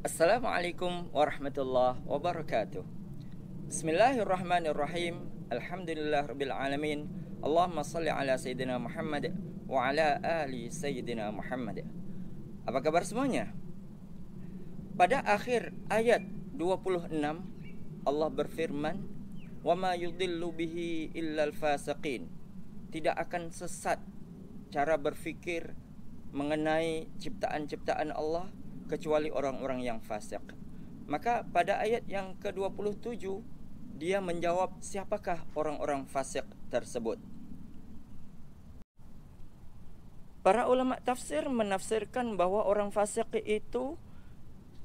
Assalamualaikum warahmatullahi wabarakatuh. Bismillahirrahmanirrahim. Alhamdulillah rabbil alamin. Allahumma salli ala sayyidina Muhammad wa ala ali sayyidina Muhammad. Apa kabar semuanya? Pada akhir ayat 26 Allah berfirman, "Wa ma yudillu bihi illa al-fasiqin." Tidak akan sesat cara berfikir mengenai ciptaan-ciptaan Allah kecuali orang-orang yang fasik. Maka pada ayat yang ke-27 dia menjawab siapakah orang-orang fasik tersebut. Para ulama tafsir menafsirkan bahawa orang fasik itu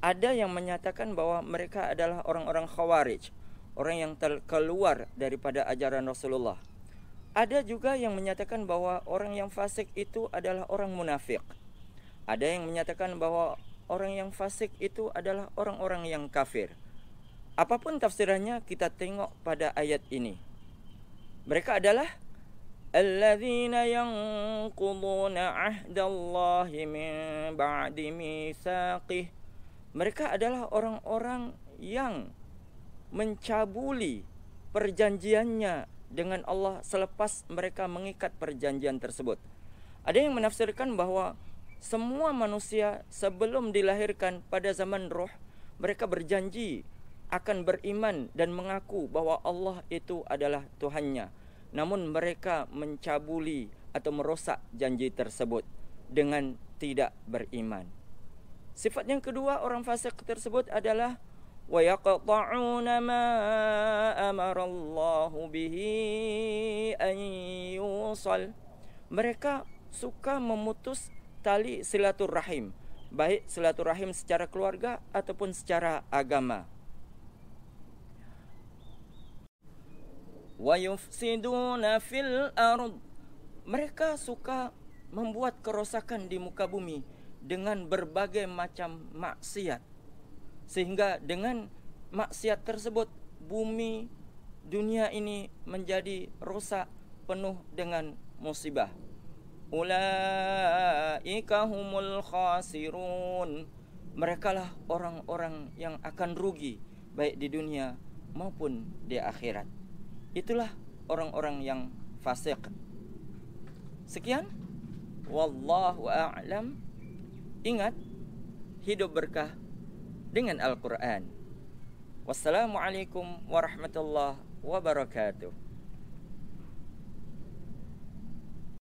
ada yang menyatakan bahawa mereka adalah orang-orang khawarij, orang yang keluar daripada ajaran Rasulullah. Ada juga yang menyatakan bahawa orang yang fasik itu adalah orang munafik. Ada yang menyatakan bahawa orang yang fasik itu adalah orang-orang yang kafir. Apa pun tafsirannya kita tengok pada ayat ini. Mereka adalah yanquduna ahdallahi min ba'di mitsaqih. Mereka adalah orang-orang yang mencabuli perjanjiannya dengan Allah selepas mereka mengikat perjanjian tersebut. Ada yang menafsirkan bahawa semua manusia sebelum dilahirkan pada zaman roh mereka berjanji akan beriman dan mengaku bahawa Allah itu adalah Tuhannya. Namun mereka mencabuli atau merosak janji tersebut dengan tidak beriman. Sifat yang kedua orang fasik tersebut adalah wa yaqta'una ma amara Allah bihi an yusal. Mereka suka memutus tali silaturahim. Baik silaturahim secara keluarga ataupun secara agama. Wa yufsiduna fil ard. Mereka suka membuat kerosakan di muka bumi dengan berbagai macam maksiat. Sehingga dengan maksiat tersebut bumi dunia ini menjadi rosak penuh dengan musibah Ulaika humul khasirun. Mereka lah orang-orang yang akan rugi Baik di dunia maupun di akhirat. Itulah orang-orang yang fasik. Sekian. Wallahu a'lam. Ingat Hidup berkah Dengan Al-Quran. Wassalamualaikum warahmatullahi wabarakatuh